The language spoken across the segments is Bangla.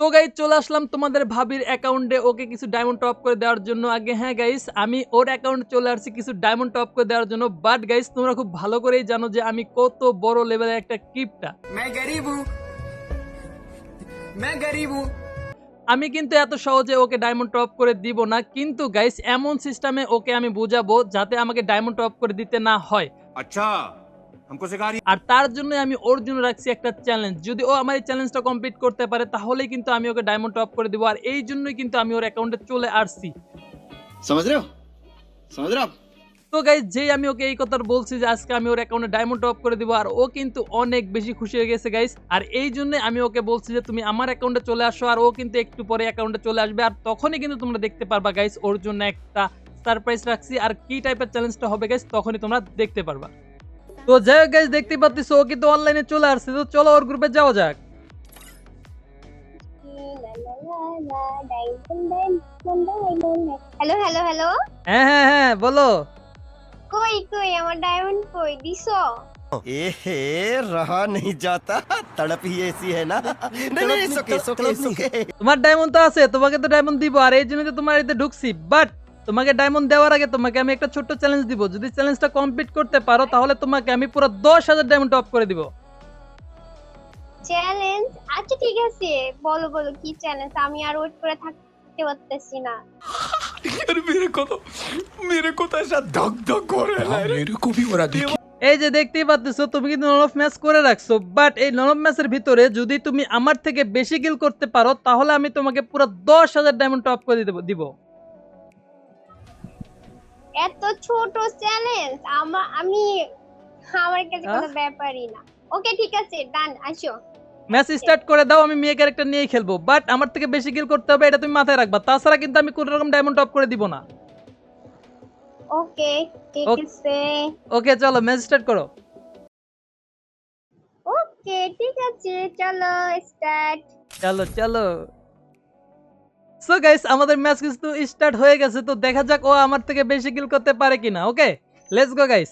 তো গাইজ চলে আসলাম তোমাদের ভাবির অ্যাকাউন্টে ওকে কিছু ডায়মন্ড টপ করে দেওয়ার জন্য। আগে হ্যাঁ গাইস আমি ওর অ্যাকাউন্টে চলে আসছি কিছু ডায়মন্ড টপ করে দেওয়ার জন্য। বাট গাইস তোমরা খুব ভালো করেই জানো যে আমি কত বড় লেভেলের একটা কিপটা আমি কিন্তু এত সহজে ওকে ডায়মন্ড টপ করে দিব না। কিন্তু গাইস এমন সিস্টেমে ওকে আমি বুঝাবো যাতে আমাকে ডায়মন্ড টপ করে দিতে না হয়। আচ্ছা। আর তার জন্য আমি ওর জন্য রাখছি একটা চ্যালেঞ্জ যদি ও আমার এই চ্যালেঞ্জটা কমপ্লিট করতে পারে তাহলে কিন্তু আমি ওকে ডায়মন্ড টপ করে দেবো। আর এই জন্যই কিন্তু আমি ওর অ্যাকাউন্টে চলে আসছি। তো গাই যে আমি ওকে এই কথা বলছি যে আজকে আমি ওর অ্যাকাউন্টে ডায়মন্ড টপ করে দিব আর ও কিন্তু অনেক বেশি খুশি হয়ে গেছে গাইস আর এই জন্য আমি ওকে বলছি যে তুমি আমার অ্যাকাউন্টে চলে আসো আর ও কিন্তু একটু পরে অ্যাকাউন্টে চলে আসবে। আর তখনই কিন্তু তোমরা দেখতে পারবা গাইস ওর জন্য একটা সারপ্রাইজ রাখছি। আর কি টাইপের চ্যালেঞ্জটা হবে গাইস তখনই তোমরা দেখতে পারবা। তো যাই হোক গাইজ দেখতে পাচ্ছি ও কিন্তু অনলাইনে চলে আসছে তো চলো ওর গ্রুপে যাওয়া যাক হ্যালো হ্যালো হ্যালো হ্যাঁ হ্যাঁ হ্যাঁ বলো কই কই আমার ডায়মন্ড কই দিছো এহে রহা নেই যাতা তড়প হি এসি হ্যায় না তোমার ডায়মন্ড তো আছে তোমাকে তো ডায়মন্ড দিব আর এই জন্য তো তোমার এতে ঢুকছি বাট তোমাকে ডায়মন্ড দেওয়ার আগে তোমাকে আমি একটা ছোট্ট চ্যালেঞ্জ দিব। যদি চ্যালেঞ্জটা কমপ্লিট করতে পারো তাহলে তোমাকে আমি পুরো দশ হাজার ডায়মন্ড অফ করে দিব। চ্যালেঞ্জ আচ্ছা ঠিক আছে। বলো বলো কি চ্যালেঞ্জ আমি আর ওয়েট করে থাকতে পারতেছি না। আরে মেরে কত মেরে কোথায় সা ধক ধক করে হ্যাঁ, মেরে কবি ওরা দেখি। এই যে দেখতেই পাচ্ছ তুমি কিন্তু নন অফ ম্যাচ করে রাখছো বাট এই নন অফ ম্যাচের ভিতরে যদি তুমি আমার থেকে বেশি কিল করতে পারো তাহলে আমি তোমাকে পুরো দশ হাজার ডায়মন্ড টপ করে দিব। এত ছোট চ্যালেঞ্জ আমার আমি আমার কাছে কোনো ব্যাপারই না। ওকে ঠিক আছে ডান আসো। ম্যাচ স্টার্ট করে দাও আমি মেয়ে ক্যারেক্টার নিয়েই খেলব। বাট আমার থেকে বেশি কিল করতে হবে এটা তুমি মাথায় রাখবা। তাছাড়া কিন্তু আমি কোনো রকম ডায়মন্ড টপ করে দিব না। ওকে ঠিক আছে ওকে চলো ম্যাচ স্টার্ট করো। ওকে ঠিক আছে চলো স্টার্ট চলো চলো। সো গাইস আমাদের ম্যাচ কিন্তু স্টার্ট হয়ে গেছে তো দেখা যাক ও আমার থেকে বেশি কিল করতে পারে কিনা ওকে লেটস গো গাইস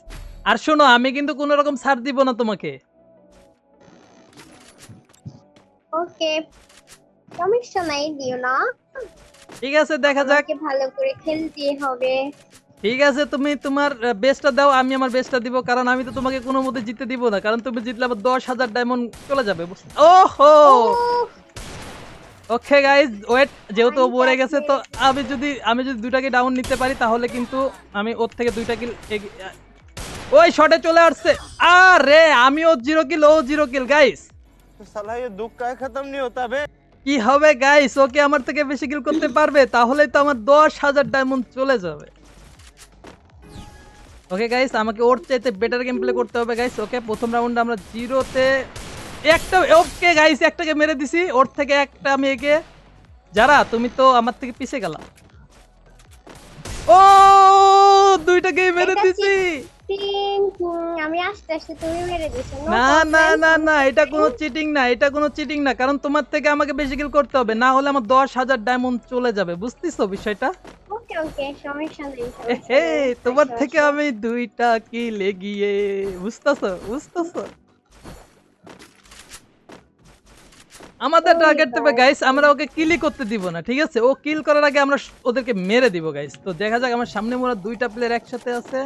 আর শোনো আমি কিন্তু কোনো রকম ছাড় দিব না তোমাকে। ওকে সমস্যা নাই দিও না। ঠিক আছে দেখা যাক। ভালো করে খেলতে হবে। ঠিক আছে তুমি তোমার বেস্টটা দাও আমি আমার বেস্টটা দিব কারণ আমি তো তোমাকে কোনো মতে জিততে দিব না কারণ তুমি জিতলে আবার দশ হাজার ডায়মন্ড চলে যাবে ওহো! ওকে গাইজ ওয়েট যেহেতু ও মরে গেছে তো আমি যদি আমি যদি দুইটাকে ডাউন নিতে পারি তাহলে কিন্তু আমি ওর থেকে দুইটা কিল ওই শটে চলে আসছে আরে আমি ও জিরো কিল ও জিরো কিল গাইস साला ये दुख का खत्म नहीं होता बे কি হবে গাইস ওকে আমার থেকে বেশি কিল করতে পারবে তাহলেই তো আমার দশ হাজার ডায়মন্ড চলে যাবে ওকে গাইস আমাকে ওর চাইতে বেটার গেম প্লে করতে হবে গাইস ওকে প্রথম রাউন্ডে আমরা জিরোতে একটা ওকে গাইস একটাকে মেরে দিছি ওর থেকে একটা মেয়েকে। যারা তুমি তো আমার থেকে পিছে গেলা। ও দুইটাকে মেরে দিছি। আমি আস্তে আস্তে তুমি মেরে দিছো না না না না এটা কোনো চিটিং না এটা কোনো চিটিং না কারণ তোমার থেকে আমাকে বেশি কিল করতে হবে না হলে আমার দশ হাজার ডায়মন্ড চলে যাবে বুঝতেছো বিষয়টা? ওকে ওকে সমস্যা নেই হে তোমার থেকে আমি দুইটা কিলে গিয়ে বুঝতেছো বুঝতেছো? আমাদের Oh টার্গেট দেবে গাইস আমরা ওকে কিলই করতে দিব না ঠিক আছে? ও কিল করার আগে আমরা ওদেরকে মেরে দিব গাইস তো দেখা যাক আমার সামনে মোরা দুইটা প্লেয়ার একসাথে আছে।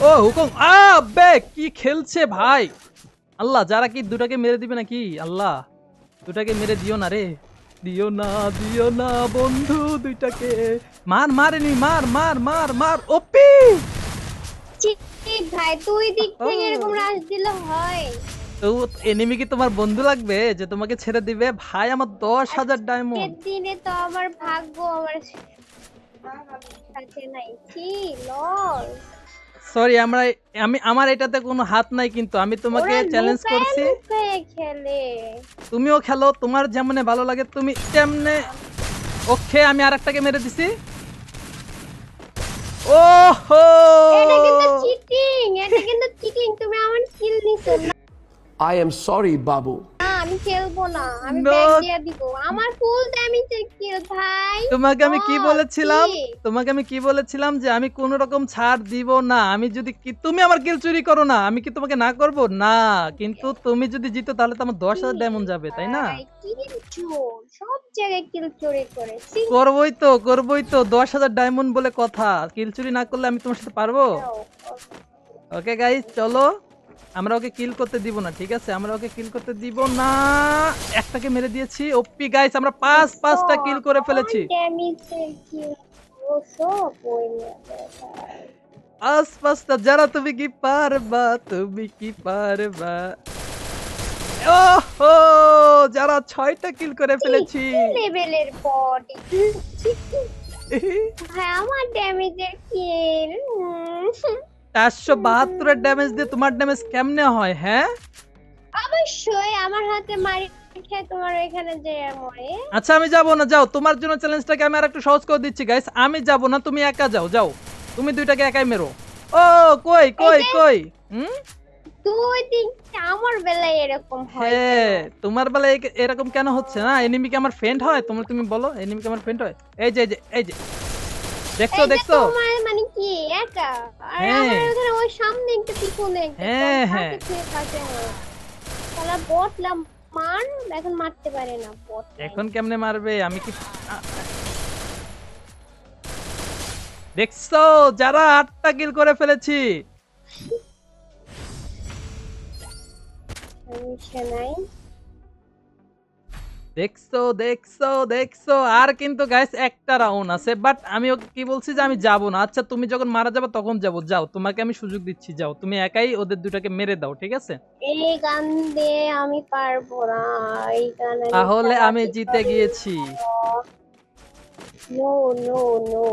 ও হুকুম! আ বে কি খেলছে ভাই? আল্লাহ যারা কি দুটাকে মেরে দিবে নাকি? আল্লাহ দুটাকে মেরে দিও না রে। দিও না দিও না বন্ধু দুইটাকে। মার মারেনি মার মার মার মার ওপি! ভাই তুই দিক থেকে Oh. এরকম রাশ দিলে হয়। তো এনিমি কি তোমার বন্ধু লাগবে যে তোমাকে ছেড়ে দিবে? ভাই আমার দশ হাজার ডায়মন্ড দিনে তো আমার ভাগ্য আমার কাছে নাই। লল। সরি আমরা আমি আমার এটাতে কোনো হাত নাই কিন্তু। আমি তোমাকে চ্যালেঞ্জ করছি। তুমিও খেলো তোমার যেমনে ভালো লাগে তুমি তেমনে ওকে আমি আর আরেকটাকে মেরে দিছি। ওহো! এটা কিন্তু চিটিং এটা কিন্তু চিটিং তুমি আমার কিল নিছো আই এম সরি বাবু আমি খেলব না। আমি ব্যাগ দিয়ে দিব। আমার ফুল ড্যামেজ কিল ভাই। তোমাকে আমি কি oh, বলেছিলাম? তোমাকে আমি কি বলেছিলাম যে আমি কোন রকম ছাড় দিব না। আমি যদি কি তুমি আমার কিল চুরি করো না। আমি কি তোমাকে না করব? না। কিন্তু তুমি যদি জিতো তাহলে তো আমার দশ হাজার ডায়মন্ড যাবে তাই না? করবই তো করবই তো। দশ হাজার ডায়মন্ড বলে কথা। কিল চুরি না করলে আমি তোমার সাথে পারব? ওকে গাইজ চলো। আমরা ওকে কিল করতে দিব না ঠিক আছে? আমরা ওকে কিল করতে দিব না। একটাকে মেরে দিয়েছি। ওপি গাইস আমরা পাঁচ পাঁচটা কিল করে ফেলেছি। মেয়েদের ভাই। পাঁচ পাঁচটা যারা তুমি কি পারবা তুমি কি পারবা? ওহো যারা ছয়টা কিল করে ফেলেছি। লেভেলের বট আমার ড্যামেজের কিল চারশো বাহাত্তরের ড্যামেজ দিয়ে তোমার ড্যামেজ কেমনে হয় হ্যাঁ? অবশ্যই আমার হাতে মারি তোমার ওইখানে যে মরে। আচ্ছা আমি যাব না যাও। তোমার জন্য চ্যালেঞ্জটাকে আমি আর একটু সহজ করে দিচ্ছি গাইস আমি যাব না তুমি একা যাও যাও। তুমি দুইটাকে একাই মেরো। ও কই কই কই? হুম? দুই দিন আমার বেলায় এরকম হয় হ্যাঁ তোমার বেলা এরকম কেন হচ্ছে না? এনিমি কি আমার ফ্রেন্ড হয়? তোমরা তুমি বলো এনিমি কি আমার ফ্রেন্ড হয়? এই যে এই যে এই যে। দেখছ দেখছ? কি? একা? আর হ্যাঁ। আমার ওখানে ওই সামনে একটা পিছনে একটা হ্যাঁ, হ্যাঁ। পাশে। বটলাম মান এখন মারতে পারে না বট এখন কেমনে মারবে? আমি কি দেখছ? যারা আটটা কিল করে ফেলেছি। নাই। দেখছ দেখছ দেখছ। আর কিন্তু গাইস একটা রাউন্ড আছে বাট আমি ওকে কি বলছি যে আমি যাব না। আচ্ছা তুমি যখন মারা যাবে তখন যাব। যাও তোমাকে আমি সুযোগ দিচ্ছি যাও। তুমি একাই ওদের দুটাকে মেরে দাও ঠিক আছে? এই গান দিয়ে আমি পারব না। এই গান তাহলে আমি জিতে গিয়েছি। নো নো নো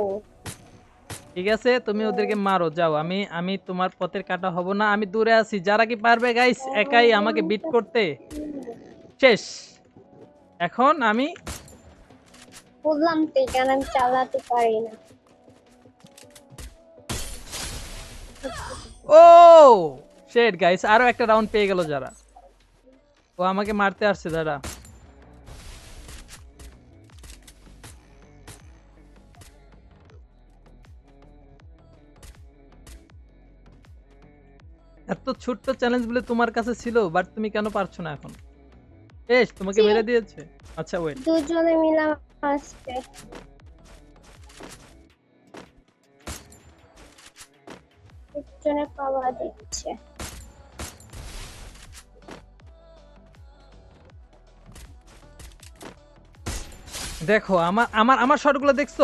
ঠিক আছে তুমি ওদেরকে মারো যাও। আমি আমি তোমার পথের কাটা হব না আমি দূরে আছি। যারা কি পারবে গাইস একাই আমাকে বিট করতে? শেষ। এখন আমি এই আমি চালাতে পারি না? ও শেট গাইস আরও একটা রাউন্ড পেয়ে গেল যারা। ও আমাকে মারতে আসছে এত ছোট্ট চ্যালেঞ্জ বলে তোমার কাছে ছিল বাট তুমি কেন পারছ না এখন? তোমাকে মেরে দিয়েছে। আচ্ছা ওয়েট দুজনে মিলে আসছে পাওয়া দিচ্ছে। দেখো আমার আমার আমার শটগুলো দেখছ?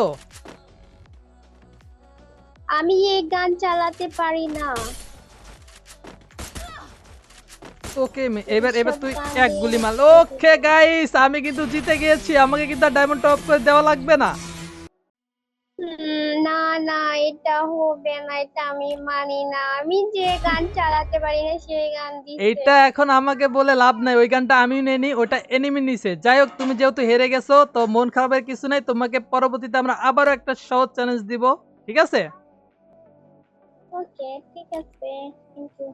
আমি এই গান চালাতে পারি না। ওকে এবার এবার তুই এক গুলি মার। ওকে গাইস আমি কিন্তু জিতে গিয়েছি। আমাকে কিন্তু ডায়মন্ড টপ করে দেওয়া লাগবে না। না না এটা হবে না এটা আমি মানি না। আমি যে গান চালাতে পারি না সেই গান দিচ্ছে এইটা এখন আমাকে বলে লাভ নাই। ওই গানটা আমিও নেনি ওটা এনিমি নিছে। যাই হোক তুমি যেহেতু হেরে গেছো তো মন খারাপের কিছু নাই। তোমাকে পরবর্তীতে আমরা আবারও একটা সহজ চ্যালেঞ্জ দিব। ঠিক আছে? ওকে ঠিক আছে। Thank you